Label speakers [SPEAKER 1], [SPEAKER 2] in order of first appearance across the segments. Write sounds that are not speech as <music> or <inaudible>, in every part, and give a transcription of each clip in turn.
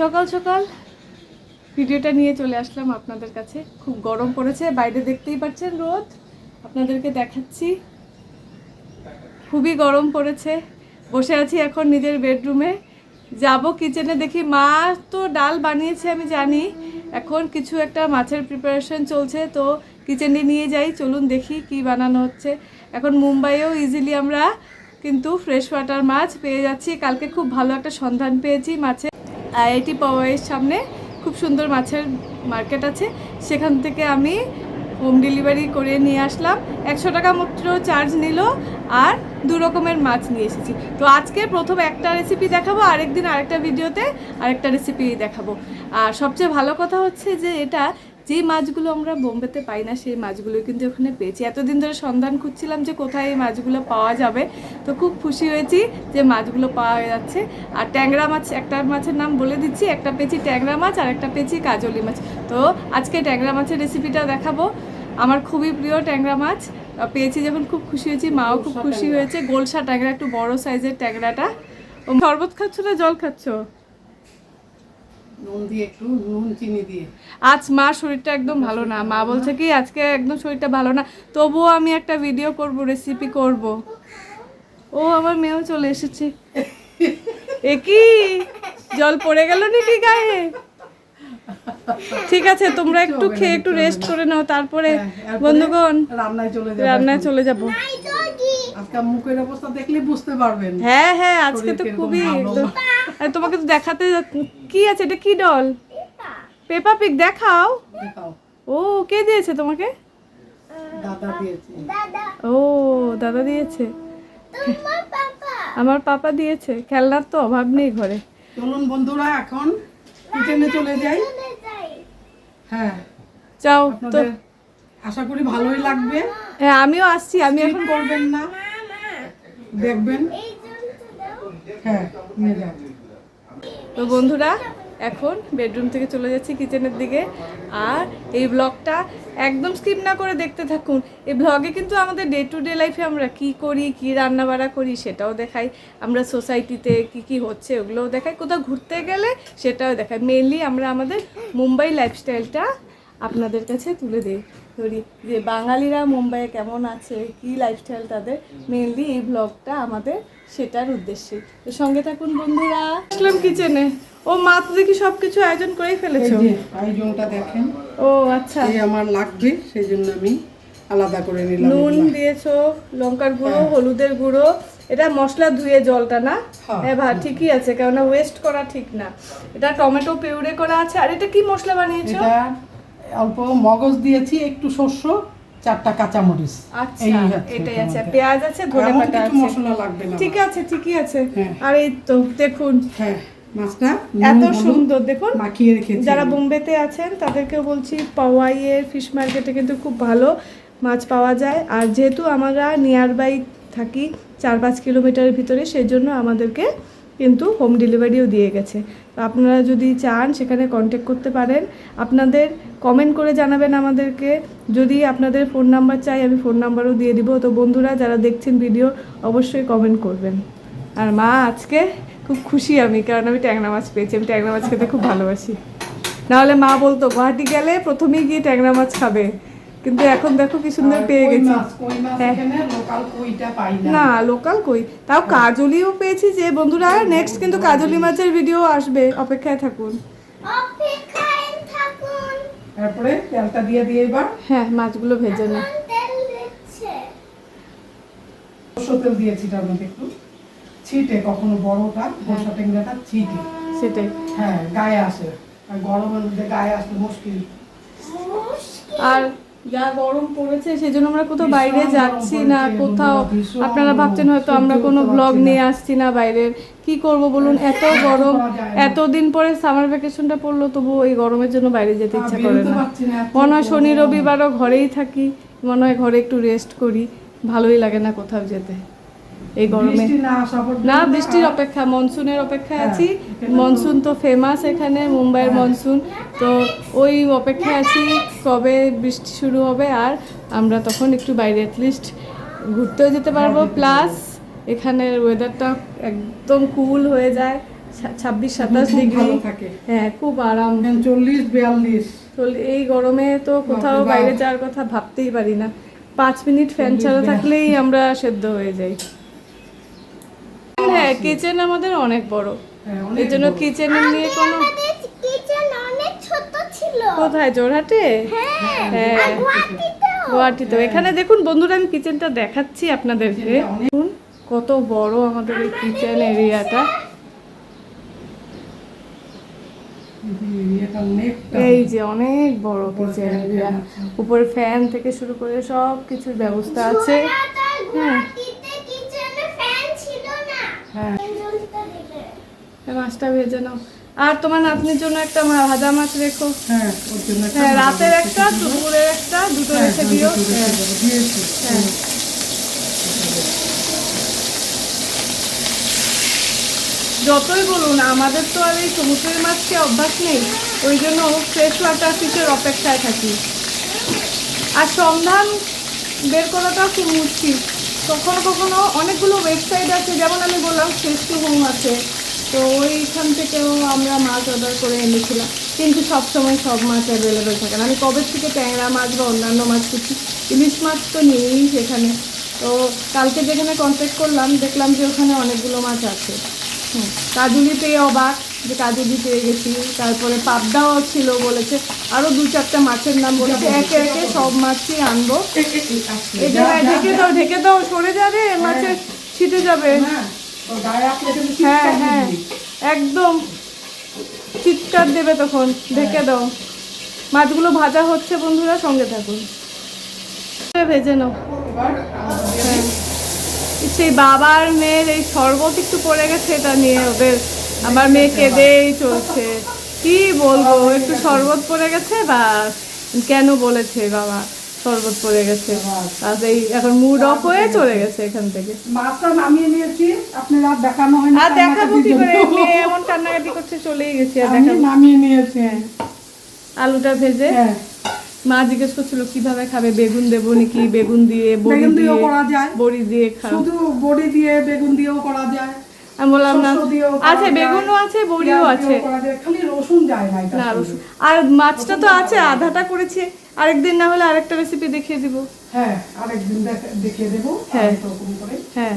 [SPEAKER 1] সকাল সকাল ভিডিওটা নিয়ে চলে আসলাম আপনাদের কাছে। খুব গরম পড়েছে, বাইরে দেখতেই পাচ্ছেন রোদ। আপনাদেরকে দেখাচ্ছি। খুবই গরম পড়েছে। বসে আছি এখন নিজের বেডরুমে। যাব কিচেনে, দেখি মা তো ডাল বানিয়েছে, আমি জানি। এখন কিছু একটা মাছের প্রিপারেশন চলছে, তো কিচেনে নিয়ে যাই। চলুন দেখি কি বানানো হচ্ছে। এখন মুম্বাইয়েও ইজিলি আমরা কিন্তু ফ্রেশ ওয়াটার মাছ পেয়ে যাচ্ছি। কালকে খুব ভালো একটা সন্ধান পেয়েছি মাছের। আইআইটি পাওয়ারের সামনে খুব সুন্দর মাছের মার্কেট আছে। সেখান থেকে আমি হোম ডেলিভারি করে নিয়ে আসলাম। একশো টাকা মাত্র চার্জ নিল আর দু রকমের মাছ নিয়ে এসেছি। তো আজকে প্রথম একটা রেসিপি দেখাবো, আরেকদিন আরেকটা ভিডিওতে আরেকটা রেসিপি দেখাবো। আর সবচেয়ে ভালো কথা হচ্ছে যে এটা যেই মাছগুলো আমরা বোম্বেতে পাই না সেই মাছগুলো কিন্তু ওখানে পেয়েছি। এতদিন ধরে সন্ধান খুঁজছিলাম যে কোথায় এই মাছগুলো পাওয়া যাবে। তো খুব খুশি হয়েছি যে মাছগুলো পাওয়া যাচ্ছে। আর ট্যাংরা মাছ একটা মাছের নাম বলে দিচ্ছি একটা পেয়েছি ট্যাংরা মাছ আর একটা পেয়েছি কাজলি মাছ। তো আজকে ট্যাংরা মাছের রেসিপিটা দেখাবো। আমার খুবই প্রিয় ট্যাংরা মাছ। পেয়েছি যখন খুব খুশি হয়েছি মাও খুব খুশি হয়েছে। গোলসা ট্যাংরা একটু বড় সাইজের ট্যাংরাটা। শরবত খাচ্ছ না জল খাচ্ছ?
[SPEAKER 2] নুন দিয়ে একটু নুন চিনি দিয়ে।
[SPEAKER 1] আজ মা শরীরটা একদম ভালো না। মা বলছে কি আজকে একদম শরীরটা ভালো না। তবুও আমি একটা ভিডিও করব রেসিপি করব। ও আমার মেয়েও চলে এসেছে। এ কি? জল পড়ে গেল নাকি গায়ে? ঠিক আছে তোমরা একটু খেয়ে একটু রেস্ট করে নাও তারপরে
[SPEAKER 2] হ্যাঁ,
[SPEAKER 1] বন্ধুগণ
[SPEAKER 2] রান্নায় চলে যাবে
[SPEAKER 1] রান্নায় চলে যাব।
[SPEAKER 2] আজকে মুখের অবস্থা দেখলে বুঝতে পারবেন।
[SPEAKER 1] হ্যাঁ হ্যাঁ আজকে তো খুবই একদম। তোমাকে তো দেখাতে যা- কি আছে? এটা কি ডল পেপা পিক দেখাও। ও কে দিয়েছে তোমাকে? ও দাদা দিয়েছে। আমার পাপা দিয়েছে। খেলনার তো অভাব নেই ঘরে।
[SPEAKER 2] চলুন বন্ধুরা এখন কিচেনে চলে যাই। হ্যাঁ।
[SPEAKER 1] যাও তো
[SPEAKER 2] আশা করি ভালোই লাগবে।
[SPEAKER 1] হ্যাঁ আমিও আসছি আমি এখন
[SPEAKER 2] করবেন না। দেখবেন। হ্যাঁ নিয়ে যাও।
[SPEAKER 1] তো বন্ধুরা, এখন বেডরুম থেকে চলে যাচ্ছি কিচেনের দিকে। আর এই ব্লগটা একদম স্কিপ না করে দেখতে থাকুন। এই ব্লগে কিন্তু আমাদের ডে টু ডে লাইফে আমরা কি করি, কি রান্না বাড়া করি সেটাও দেখাই। আমরা সোসাইটিতে কি কি হচ্ছে ওগুলোও দেখাই। কোথাও ঘুরতে গেলে সেটাও দেখাই। মেনলি আমরা আমাদের মুম্বাই লাইফস্টাইলটা আপনাদের কাছে তুলে দিই। ধরি যে বাঙালিরা মুম্বাইয়ে কেমন আছে কি লাইফস্টাইল তাদের মেনলি এই ব্লগটা আমাদের সেটার উদ্দেশ্যে। তো সঙ্গে থাকুন বন্ধুরা। আসলাম কিচেনে ও মা তো দেখি সব কিছু আয়োজন করেই ফেলেছো?
[SPEAKER 2] আয়োজনটা দেখেন।
[SPEAKER 1] ও আচ্ছা।
[SPEAKER 2] এই আমার লাগবে সেই জন্য আমি আলাদা করে নিলাম
[SPEAKER 1] নুন। দিয়েছ লঙ্কার গুঁড়ো হলুদের গুঁড়ো। এটা মশলা ধুয়ে জলটা না?
[SPEAKER 2] হ্যাঁ।
[SPEAKER 1] হ্যাঁ ভা ঠিকই আছে কেননা ওয়েস্ট করা ঠিক না। এটা টমেটো পিউরে করা আছে। আর এটা কি মশলা বানিয়েছো?
[SPEAKER 2] এটা অল্প মগজ দিয়েছি একটু শস্য চারটা কাঁচামরিচ।
[SPEAKER 1] আচ্ছা এটাই আছে। পেঁয়াজ আছে ধনে পাতা আছে।
[SPEAKER 2] মশলা লাগবে না
[SPEAKER 1] ঠিক আছে ঠিকই আছে।
[SPEAKER 2] হ্যাঁ।
[SPEAKER 1] আর এই তো দেখুন।
[SPEAKER 2] হ্যাঁ মাছটা
[SPEAKER 1] এত সুন্দর দেখুন।
[SPEAKER 2] মাখিয়ে রেখেছি।
[SPEAKER 1] যারা বোম্বেতে আছেন তাদেরকেও বলছি পাওয়াইয়ের ফিশ মার্কেটে কিন্তু খুব ভালো মাছ পাওয়া যায়। আর যেহেতু আমরা নিয়ার বাই থাকি চার পাঁচ কিলোমিটারের ভিতরে সেই জন্য আমাদেরকে কিন্তু হোম ডেলিভারিও দিয়ে গেছে। তো আপনারা যদি চান সেখানে কন্ট্যাক্ট করতে পারেন। আপনাদের কমেন্ট করে জানাবেন আমাদেরকে। যদি আপনাদের ফোন নাম্বার চাই, আমি ফোন নাম্বারও দিয়ে দিব। তো বন্ধুরা, যারা দেখছেন ভিডিও অবশ্যই কমেন্ট করবেন। আর মা, আজকে খুব খুশি আমি, কারণ আমি ট্যাংরা মাছ পেয়েছি। আমি ট্যাংরা মাছ খেতে খুব ভালোবাসি। নাহলে মা বলতো, গুয়াহাটি গেলে প্রথমেই গিয়ে ট্যাংরা মাছ খাবে। কিন্তু এখন দেখো কি সুন্দর পেয়ে গেছি।
[SPEAKER 2] মাছ, কই মাছ
[SPEAKER 1] হ্যাঁ।
[SPEAKER 2] লোকাল কইটা পাই না।
[SPEAKER 1] লোকাল কই। তাও কাজলিও পেয়েছি যে বন্ধুরা নেক্সট কিন্তু কাজলি মাছের ভিডিও আসবে। অপেক্ষায় থাকুন।
[SPEAKER 2] তারপরে তেলটা দিয়ে দিয়ে এবার
[SPEAKER 1] হ্যাঁ মাছগুলো ভেজে নে।
[SPEAKER 3] তেল
[SPEAKER 2] দিয়েছি তার মধ্যে একটু। ছিটে কখনো বড়টা বড়টা টেংরাটা ছিটে।
[SPEAKER 1] সেটাই।
[SPEAKER 2] হ্যাঁ গায়ে আসে। আর গরমের মধ্যে গায়ে আসলে মুশকিল।
[SPEAKER 1] আর যা গরম পড়েছে সেই জন্য আমরা কোথাও বাইরে যাচ্ছি না কোথাও। আপনারা ভাবছেন হয়তো আমরা কোনো ব্লগ নিয়ে আসছি না বাইরের। কি করব বলুন এত গরম এতদিন পরে সামার ভ্যাকেশনটা পড়ল তবু এই গরমের জন্য বাইরে যেতে ইচ্ছা করে না। মনে হয় শনি রবিবারও ঘরেই থাকি মনে হয় ঘরে একটু রেস্ট করি ভালোই লাগে না কোথাও যেতে। এই গরমে।
[SPEAKER 2] না
[SPEAKER 1] বৃষ্টির অপেক্ষা মনসুনের অপেক্ষায়
[SPEAKER 2] হ্যাঁ,
[SPEAKER 1] আছি। মনসুন তো ফেমাস এখানে মুম্বাইয়ের মনসুন তো ওই অপেক্ষায় আছি কবে বৃষ্টি শুরু হবে আর আমরা তখন একটু বাইরে অ্যাটলিস্ট ঘুরতেও যেতে পারব। প্লাস এখানের ওয়েদারটা একদম কুল হয়ে যায়। ছাব্বিশ সাতাশ ডিগ্রি
[SPEAKER 2] থাকে।
[SPEAKER 1] হ্যাঁ খুব আরাম।
[SPEAKER 2] চল্লিশ বিয়াল্লিশ।
[SPEAKER 1] এই গরমে তো কোথাও বাইরে যাওয়ার কথা ভাবতেই পারি না। পাঁচ মিনিট ফ্যান ছাড়া থাকলেই আমরা সেদ্ধ হয়ে যাই। হ্যাঁ কিচেন আমাদের অনেক বড়।
[SPEAKER 2] হ্যাঁ,
[SPEAKER 1] এই জন্য
[SPEAKER 2] বড়।
[SPEAKER 1] কিচেনের নিয়ে কোনো
[SPEAKER 3] কিচেন ছোট ছিল।
[SPEAKER 1] কোথায় জোরহাটে?
[SPEAKER 3] হ্যাঁ
[SPEAKER 1] হ্যাঁ। গুয়াহাটিতে এখানে দেখুন বন্ধুরা আমি কিচেনটা দেখাচ্ছি আপনাদেরকে। দেখুন কত বড় আমাদের এই কিচেন এরিয়াটা এই যে অনেক বড় কিচেন এরিয়া উপরে ফ্যান থেকে শুরু করে সব কিছুর ব্যবস্থা আছে।
[SPEAKER 3] ছোট আর গুয়াহাটিতে কিচেনে ফ্যান ছিল না।
[SPEAKER 2] হ্যাঁ।
[SPEAKER 1] মাছটা ভেজে নাও। আর তোমার নাতনির জন্য একটা ভাজা মাছ রেখো।
[SPEAKER 2] হ্যাঁ
[SPEAKER 1] হ্যাঁ রাতের একটা দুপুরের একটা দুটো
[SPEAKER 2] হ্যাঁ,
[SPEAKER 1] রেখে
[SPEAKER 2] হ্যাঁ,
[SPEAKER 1] দিও। হ্যাঁ। যতই বলুন আমাদের তো আর এই সমুদ্রের মাছ খেয়ে অভ্যাস নেই। ওই জন্য ফ্রেশ ওয়াটার ফিশের অপেক্ষায় থাকি। আর সন্ধান বের করাটাও খুব মুশকিল। কখনো কখনো অনেকগুলো ওয়েবসাইট আছে যেমন আমি বললাম ফ্রেশ টু হোম আছে। তো ওইখান থেকেও আমরা মাছ অর্ডার করে এনেছিলাম। কিন্তু সবসময় সব মাছ অ্যাভেলেবেল থাকে না। আমি কবে থেকে ট্যাংরা মাছ বা অন্যান্য মাছ খুঁজছি ইলিশ মাছ তো নেই সেখানে। তো কালকে যেখানে কন্ট্যাক্ট করলাম দেখলাম যে ওখানে অনেকগুলো মাছ আছে। হুম, কাজুলি পেয়ে অবাক যে কাজুলি পেয়ে গেছি। তারপরে পাবদাও ছিল বলেছে। আরও দু চারটা মাছের নাম বলেছে। একে একে সব মাছই আনব। হ্যাঁ, ঢেকে দাও ঢেকে দাও সরে যাবে। মাছের ছিটে যাবে।
[SPEAKER 2] না,
[SPEAKER 1] হ্যাঁ হ্যাঁ। একদম। চিৎকার দেবে তখন ঢেকে দাও। মাছগুলো ভাজা হচ্ছে বন্ধুরা সঙ্গে থাকুন। ভেজে নাও। হ্যাঁ। সেই বাবার মেয়ের এই শরবত একটু পড়ে গেছে এটা নিয়ে ওদের আমার মেয়ে কেঁদেই চলছে। কি বলব একটু শরবত পড়ে গেছে বা কেন বলেছে বাবা? শরবত পড়ে গেছে। আর এই এখন মুড অফ হয়ে চলে গেছে এখান থেকে।
[SPEAKER 2] মাছটা নামিয়ে নিয়েছি আপনার দেখানো হয়নি
[SPEAKER 1] আর দেখাবো কি করে? এমন কান্নাকাটি করছে চলেই গেছে আর দেখাবো।
[SPEAKER 2] নামিয়ে নিয়েছি।
[SPEAKER 1] আলুটা ভেজে
[SPEAKER 2] হ্যাঁ।
[SPEAKER 1] মা জিজ্ঞেস করছিল কীভাবে খাবে? বেগুন দেবো নাকি? বেগুন দিয়ে বড়ি
[SPEAKER 2] বেগুন
[SPEAKER 1] দিয়ে
[SPEAKER 2] দিয়েও করা যায়।
[SPEAKER 1] বড়ি দিয়ে
[SPEAKER 2] শুধু বড়ি দিয়ে বেগুন দিয়েও করা যায়।
[SPEAKER 1] আমি বললাম না। আছে বেগুনও আছে বড়িও আছে।
[SPEAKER 2] খালি রসুন যায় না
[SPEAKER 1] না রসুন। আর মাছটা তো আছে আধাটা করেছি। আরেকদিন না হলে আরেকটা রেসিপি দেখিয়ে দিব।
[SPEAKER 2] হ্যাঁ আরেকদিন দেখিয়ে দেবো।
[SPEAKER 1] হ্যাঁ।
[SPEAKER 2] করে।
[SPEAKER 1] হ্যাঁ।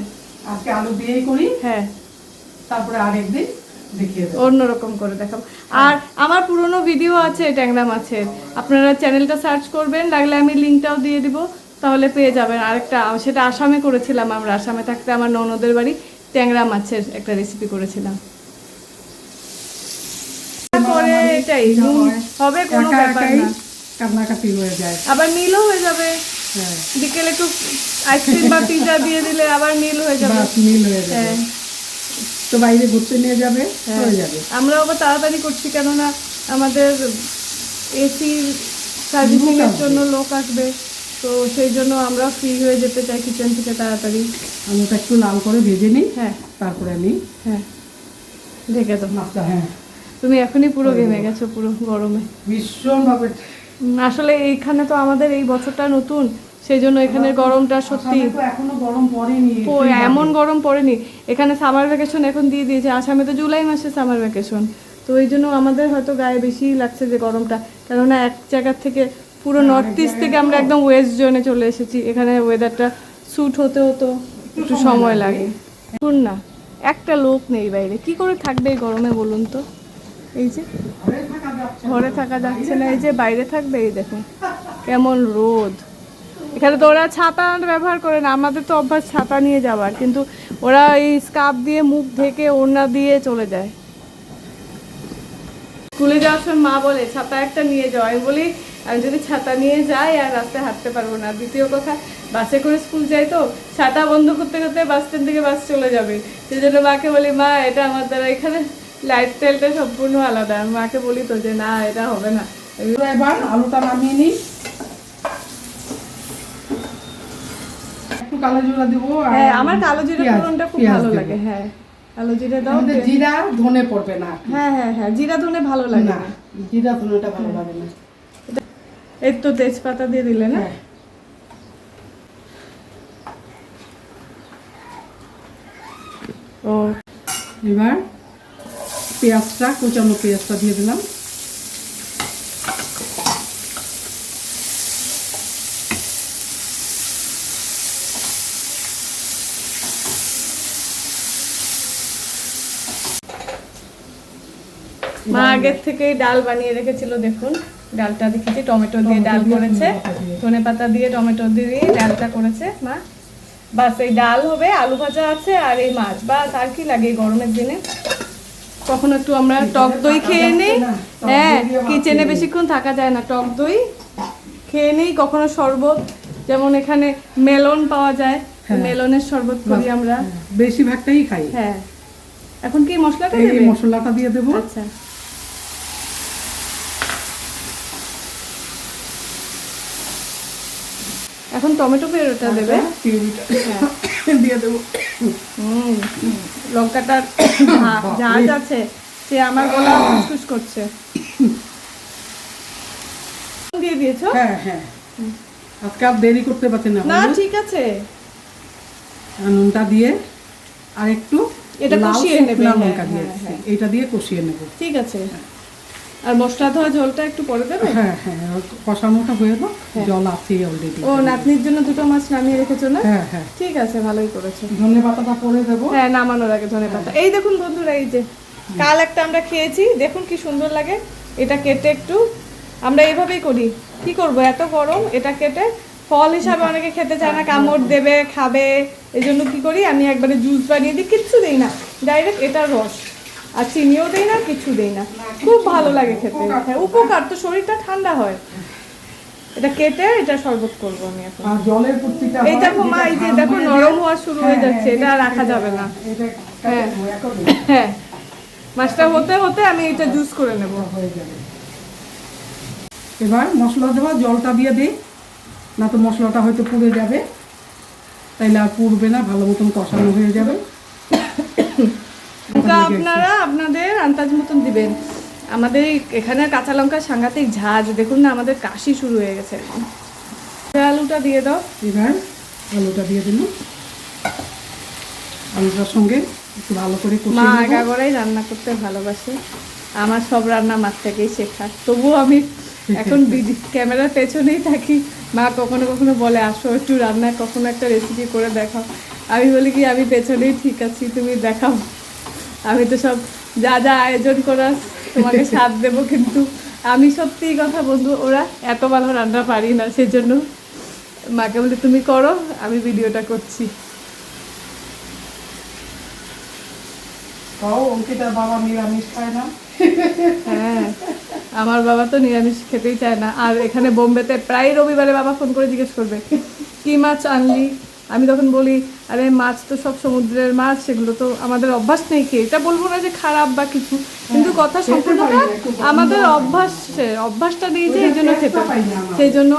[SPEAKER 2] আজকে আলু দিয়েই করি।
[SPEAKER 1] হ্যাঁ।
[SPEAKER 2] তারপরে আরেকদিন দেখিয়ে দেবো।
[SPEAKER 1] অন্যরকম করে দেখাবো। আর আমার পুরনো ভিডিও আছে ট্যাংরা মাছের আপনারা চ্যানেলটা সার্চ করবেন লাগলে আমি লিঙ্কটাও দিয়ে দিব। তাহলে পেয়ে যাবেন আরেকটা সেটা আসামে করেছিলাম আমরা আসামে থাকতে আমার ননদের বাড়ি। ট্যাংরা মাছের একটা রেসিপি করেছিলাম। পরে এটাই হবে কোনো ব্যাপার না।
[SPEAKER 2] কান্নাকাটি হয়ে যায়।
[SPEAKER 1] আবার নীলও হয়ে যাবে।
[SPEAKER 2] হ্যাঁ।
[SPEAKER 1] বিকেলে একটু আইসক্রিম বা পিজা দিয়ে দিলে আবার নীল হয়ে যাবে।
[SPEAKER 2] মিল হয়ে যাবে। তো বাইরে ঘুরতে নিয়ে যাবে
[SPEAKER 1] হ্যাঁ।
[SPEAKER 2] যাবে।
[SPEAKER 1] আমরাও আবার তাড়াতাড়ি করছি কেননা আমাদের এসি সার্ভিসিং এর জন্য লোক আসবে। তো সেই জন্য আমরা ফ্রি হয়ে যেতে চাই কিচেন থেকে তাড়াতাড়ি।
[SPEAKER 2] আলুটা একটু লাল করে ভেজে নিই
[SPEAKER 1] হ্যাঁ।
[SPEAKER 2] তারপরে আমি
[SPEAKER 1] হ্যাঁ। ঢেকে দাও।
[SPEAKER 2] মাছটা হ্যাঁ।
[SPEAKER 1] তুমি এখনই পুরো ঘেমে গেছো পুরো গরমে।
[SPEAKER 2] ভীষণভাবে।
[SPEAKER 1] আসলে এইখানে তো আমাদের এই বছরটা নতুন সেই জন্য এখানের গরমটা সত্যি
[SPEAKER 2] এখনও গরম পড়েনি
[SPEAKER 1] এমন গরম পড়েনি। এখানে সামার ভ্যাকেশন এখন দিয়ে দিয়েছে আসামে তো জুলাই মাসে সামার ভ্যাকেশন তো ওই জন্য আমাদের হয়তো গায়ে বেশি লাগছে যে গরমটা কেননা এক জায়গার থেকে পুরো নর্থ ইস্ট থেকে আমরা একদম ওয়েস্ট জোনে চলে এসেছি। এখানে ওয়েদারটা স্যুট হতে হতো, একটু সময় লাগে। শুন না একটা লোক নেই বাইরে। কি করে থাকবে এই গরমে বলুন তো? এই যে,
[SPEAKER 2] ঘরে থাকা যাচ্ছে না।
[SPEAKER 1] এই যে বাইরে থাকবে, এই দেখুন, কেমন রোদ। এখানে তো ওরা ছাতা ব্যবহার করে না, আমাদের তো অভ্যাস ছাতা নিয়ে যাওয়ার, কিন্তু ওরা এই স্কার্ফ দিয়ে মুখ ঢেকে ওড়না দিয়ে চলে যায়। স্কুলে যাওয়ার সময় মা বলে, ছাতা একটা নিয়ে যাও। আমি বলি আমি যদি ছাতা নিয়ে যাই আর রাস্তায় হাঁটতে পারব না। দ্বিতীয় কথা বাসে করে স্কুল যাই তো ছাতা বন্ধ করতে করতে বাস স্ট্যান্ড থেকে বাস চলে যাবে। সেই জন্য মাকে বলি মা এটা আমার দ্বারা এখানে লাইফস্টাইলটা সম্পূর্ণ আলাদা। আমি মাকে বলি তো যে না এটা হবে না।
[SPEAKER 2] এবার আলুটা নামিয়ে নিই। একটু কালো জিরা দেবো
[SPEAKER 1] হ্যাঁ আমার কালো জিরে ফোড়নটা খুব ভালো লাগে হ্যাঁ। কালো জিরে দাও
[SPEAKER 2] জিরা ধনে পড়বে না
[SPEAKER 1] হ্যাঁ হ্যাঁ হ্যাঁ জিরা ধনে ভালো লাগে
[SPEAKER 2] না। জিরা ধনেটা ভালো লাগে না।
[SPEAKER 1] এই তো তেজপাতা দিয়ে দিলে না?
[SPEAKER 2] হ্যাঁ।
[SPEAKER 1] ও
[SPEAKER 2] এবার পেঁয়াজটা কুচানো পেঁয়াজটা দিয়ে দিলাম।
[SPEAKER 1] মা আগের থেকেই ডাল বানিয়ে রেখেছিল দেখুন। ডালটা দেখেছি টমেটো দিয়ে ডাল করেছে।
[SPEAKER 2] ধনে পাতা দিয়ে।
[SPEAKER 1] টমেটো দিয়ে ডালটা করেছে মা। বাস এই ডাল হবে আলু ভাজা আছে আর এই মাছ। বাস আর কি লাগে গরমের দিনে? কখন একটু আমরা টক দই খেয়ে নেই? হ্যাঁ কিচেনে বেশিক্ষণ থাকা যায় না টক দই। খেয়ে নেই কখনো শরবত। যেমন এখানে মেলন পাওয়া যায়
[SPEAKER 2] হ্যাঁ।
[SPEAKER 1] মেলনের শরবত করি আমরা।
[SPEAKER 2] হ্যাঁ, বেশিরভাগটাই খাই।
[SPEAKER 1] হ্যাঁ। এখন কি মশলাটা দেবে?
[SPEAKER 2] মশলাটা দিয়ে দেবো।
[SPEAKER 1] আচ্ছা। এখন টমেটো পেরোটা দেবে।
[SPEAKER 2] দিয়ে দেবো।
[SPEAKER 1] লঙ্কাটার ঝাঁজ আছে সে আমার গলা খুসখুস করছে। দিয়ে দিয়েছ?
[SPEAKER 2] হ্যাঁ হ্যাঁ। আজকে আর দেরি করতে পারছি না
[SPEAKER 1] না ঠিক আছে।
[SPEAKER 2] নুনটা দিয়ে আর একটু
[SPEAKER 1] এটা কষিয়ে নেবে, হ্যাঁ,
[SPEAKER 2] লঙ্কা
[SPEAKER 1] হ্যাঁ,
[SPEAKER 2] দিয়েছি
[SPEAKER 1] হ্যাঁ।
[SPEAKER 2] এটা দিয়ে কষিয়ে নেব।
[SPEAKER 1] ঠিক আছে। আর মশলা ধোয়া ঝোলটা একটু পরে দেবে?
[SPEAKER 2] হ্যাঁ হ্যাঁ কষানোটা হয়ে যাক
[SPEAKER 1] হ্যাঁ।
[SPEAKER 2] জল আছেই অলরেডি
[SPEAKER 1] ও নাতনির জন্য দুটো মাছ নামিয়ে রেখেছো না?
[SPEAKER 2] হ্যাঁ হ্যাঁ।
[SPEAKER 1] ঠিক আছে ভালোই করেছ।
[SPEAKER 2] ধনে পাতাটা পরে দেবো।
[SPEAKER 1] হ্যাঁ নামানোর আগে ধনে পাতা। এই দেখুন বন্ধুরা এই যে কাল একটা আমরা খেয়েছি দেখুন কি সুন্দর লাগে। এটা কেটে একটু আমরা এইভাবেই করি। কি করব এত গরম এটা কেটে ফল হিসাবে অনেকে খেতে চায় না কামড় দেবে খাবে এই জন্য কি করি আমি একবারে জুস বানিয়ে দিই কিচ্ছু দিই না। ডাইরেক্ট এটা রস। আর চিনিও দেই না কিছু দেই না। খুব ভালো লাগে খেতে। হ্যাঁ উপকার তো শরীরটা ঠান্ডা হয়। এটা কেটে এটা শরবত করব আমি এখন।
[SPEAKER 2] আর জলের পুষ্টিটা
[SPEAKER 1] এই দেখো মা, এই যে দেখো নরম হওয়া শুরু
[SPEAKER 2] হ্যাঁ,
[SPEAKER 1] হয়ে যাচ্ছে,
[SPEAKER 2] হ্যাঁ,
[SPEAKER 1] এটা আর রাখা যাবে না।
[SPEAKER 2] এটা
[SPEAKER 1] হ্যাঁ। হ্যাঁ মাছটা হতে হতে আমি এটা জুস করে নেব।
[SPEAKER 2] হয়ে যাবে এবার মশলা দেওয়া জলটা দিয়ে দিই। না তো মশলাটা হয়তো পুড়ে যাবে। তাইলে আর পুড়বে না ভালো মতন কষানো হয়ে যাবে।
[SPEAKER 1] ওটা আপনারা আপনাদের আন্দাজ মতন দিবেন। আমাদের এখানে কাঁচা লঙ্কা সাংঘাতিক ঝাঁজ দেখুন না আমাদের কাশি শুরু হয়ে গেছে এখন। আলুটা দিয়ে দাও।
[SPEAKER 2] এবার আলুটা দিয়ে দিল আলুটার সঙ্গে একটু ভালো করে
[SPEAKER 1] মা
[SPEAKER 2] নেব।
[SPEAKER 1] আগাগোড়াই রান্না করতে ভালোবাসে। আমার সব রান্না মাছ থেকেই শেখা তবুও আমি এখন <laughs> ক্যামেরার পেছনেই থাকি। মা কখনো কখনো বলে আসো একটু রান্না কখনো একটা রেসিপি করে দেখাও। আমি বলি কি আমি পেছনেই ঠিক আছি তুমি দেখাও। আমি তো সব যা যা আয়োজন করার তোমাকে <laughs> সাথ দেবো কিন্তু আমি সত্যিই কথা বন্ধু ওরা এত ভালো রান্না পারি না সেজন্য মাকে বলি তুমি করো আমি ভিডিওটা করছি।
[SPEAKER 2] অঙ্কিতার বাবা নিরামিষ খায় না?
[SPEAKER 1] হ্যাঁ আমার বাবা তো নিরামিষ খেতেই চায় না। আর এখানে বোম্বেতে প্রায় রবিবারে বাবা ফোন করে জিজ্ঞেস করবে কি মাছ আনলি? আমি তখন বলি আরে মাছ তো সব সমুদ্রের মাছ সেগুলো তো আমাদের অভ্যাস নেই খেয়ে এটা বলব না যে খারাপ বা কিছু কিন্তু কথা
[SPEAKER 2] খেতে
[SPEAKER 1] সম্পূর্ণটা আমাদের অভ্যাস। অভ্যাসটা দিয়েছে
[SPEAKER 2] ওইটা
[SPEAKER 1] এই জন্য খেতে
[SPEAKER 2] আমরা।
[SPEAKER 1] সেই জন্য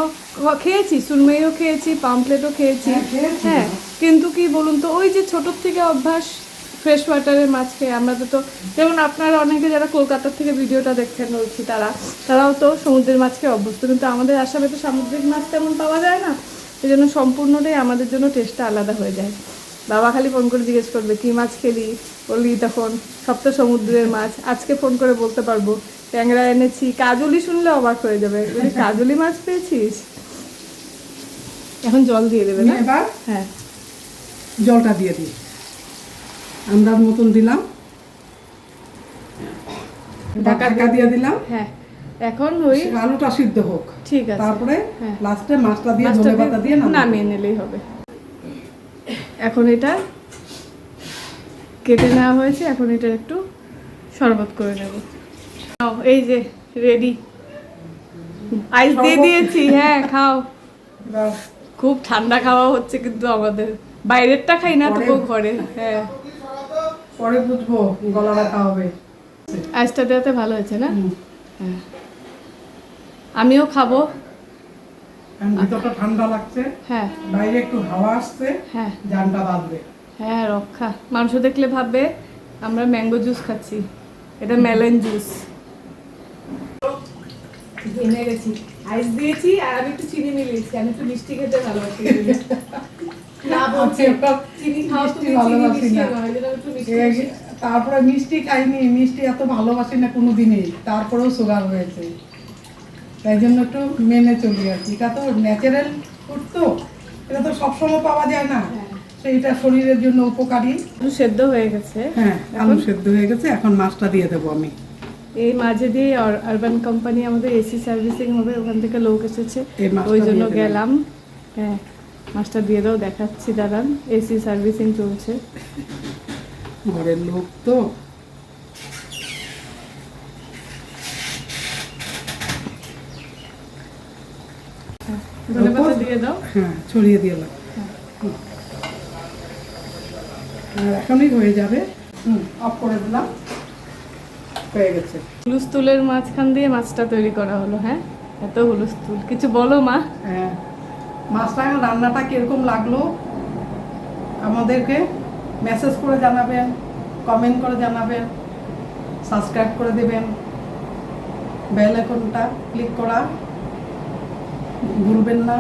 [SPEAKER 1] খেয়েছি সুরমইও খেয়েছি পাম্পলেটও খেয়েছি।
[SPEAKER 2] হ্যাঁ,
[SPEAKER 1] হ্যাঁ কিন্তু কি বলুন তো ওই যে ছোটোর থেকে অভ্যাস ফ্রেশ ওয়াটারের মাছ খেয়ে আমাদের তো যেমন আপনারা অনেকে যারা কলকাতার থেকে ভিডিওটা দেখছেন বলছি তারা তারাও তো সমুদ্রের মাছ খেয়ে অভ্যস্ত কিন্তু আমাদের আসামে তো সামুদ্রিক মাছ তেমন পাওয়া যায় না। সেই জন্য সম্পূর্ণটাই আমাদের জন্য টেস্টটা আলাদা হয়ে যায়। বাবা খালি ফোন করে জিজ্ঞেস করবে কী মাছ খেলি? বললি তখন সব তো সমুদ্রের মাছ। আজকে ফোন করে বলতে পারব ট্যাংরা এনেছি। কাজলি শুনলে অবাক হয়ে যাবে। বলি কাজলি মাছ পেয়েছিস? এখন জল দিয়ে দেবে না?
[SPEAKER 2] এবার?
[SPEAKER 1] হ্যাঁ।
[SPEAKER 2] জলটা দিয়ে দিই। আন্দাজ মতন দিলাম।
[SPEAKER 1] ঢাকা
[SPEAKER 2] দিয়ে দিলাম।
[SPEAKER 1] হ্যাঁ। এখন ওই
[SPEAKER 2] আলুটা সিদ্ধ হোক।
[SPEAKER 1] ঠিক আছে।
[SPEAKER 2] তারপরে
[SPEAKER 1] হ্যাঁ।
[SPEAKER 2] লাস্টে মাছটা দিয়ে ধনে পাতা দিয়ে
[SPEAKER 1] নামিয়ে নিলেই হবে। এখন এটা কেটে নেওয়া হয়েছে এখন এটা একটু শরবত করে নেব। এই যে রেডি আইস দিয়ে দিয়েছি হ্যাঁ খাও। খুব ঠান্ডা খাওয়া হচ্ছে কিন্তু আমাদের। বাইরেরটা খাই না তবুও ঘরে হ্যাঁ।
[SPEAKER 2] পরে বুঝব গলা রাখা হবে
[SPEAKER 1] আইসটা দেওয়াতে ভালো হয়েছে না? হ্যাঁ। আমিও খাব।
[SPEAKER 2] ভিতরটা ঠান্ডা লাগছে।
[SPEAKER 1] হ্যাঁ।
[SPEAKER 2] বাইরে একটু হাওয়া আসছে
[SPEAKER 1] হ্যাঁ।
[SPEAKER 2] জানটা বাঁধবে।
[SPEAKER 1] হ্যাঁ রক্ষা। মাংস দেখলে ভাববে আমরা ম্যাঙ্গো জুস খাচ্ছি। এটা মেলন জুস। ঘেমে গেছি। আইস দিয়েছি আর আমি একটু চিনি মিলিয়েছি। আমি একটু মিষ্টি খেতে ভালোবাসি। না বলছি চিনি তুমি
[SPEAKER 2] ভালোবাসি না। তারপরে মিষ্টি খাইনি। মিষ্টি এত ভালোবাসি না কোনো দিনই তারপরেও সুগার হয়েছে। তাই জন্য একটু মেনে চলি আর কি। এটা তো ন্যাচারাল ফুড তো এটা তো সবসময় পাওয়া যায় না। সেইটা শরীরের জন্য উপকারী।
[SPEAKER 1] আলু সেদ্ধ হয়ে গেছে।
[SPEAKER 2] হ্যাঁ আলু সেদ্ধ হয়ে গেছে এখন মাছটা দিয়ে দেবো আমি।
[SPEAKER 1] এই মাঝে দিয়ে আরবান কোম্পানি আমাদের এসি সার্ভিসিং হবে ওখান থেকে লোক এসেছে। ওই জন্য গেলাম। হ্যাঁ মাছটা দিয়ে দাও দেখাচ্ছি দাঁড়ান। এসি সার্ভিসিং চলছে।
[SPEAKER 2] ঘরের লোক তো
[SPEAKER 1] ধনে পাতা দিয়ে দাও
[SPEAKER 2] হ্যাঁ ছড়িয়ে দিলাম আর এখনই হয়ে যাবে। হুম অফ করে দিলাম। হয়ে গেছে।
[SPEAKER 1] হুলুস্থুলের মাঝখান দিয়ে মাছটা তৈরি করা হলো হ্যাঁ? এত হুলুস্থুল কিছু বলো মা।
[SPEAKER 2] হ্যাঁ। মাছটা রান্নাটা কীরকম লাগল? আমাদেরকে মেসেজ করে জানাবেন কমেন্ট করে জানাবেন সাবস্ক্রাইব করে দেবেন। বেল আইকনটা ক্লিক করা। ভুলবেন না।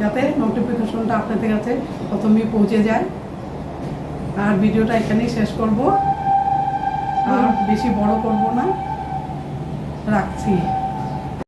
[SPEAKER 2] যাতে নোটিফিকেশনটা আপনাদের কাছে প্রথমেই পৌঁছে যায়। আর ভিডিওটা এখানেই শেষ করব। আর বেশি বড় করব না। রাখছি।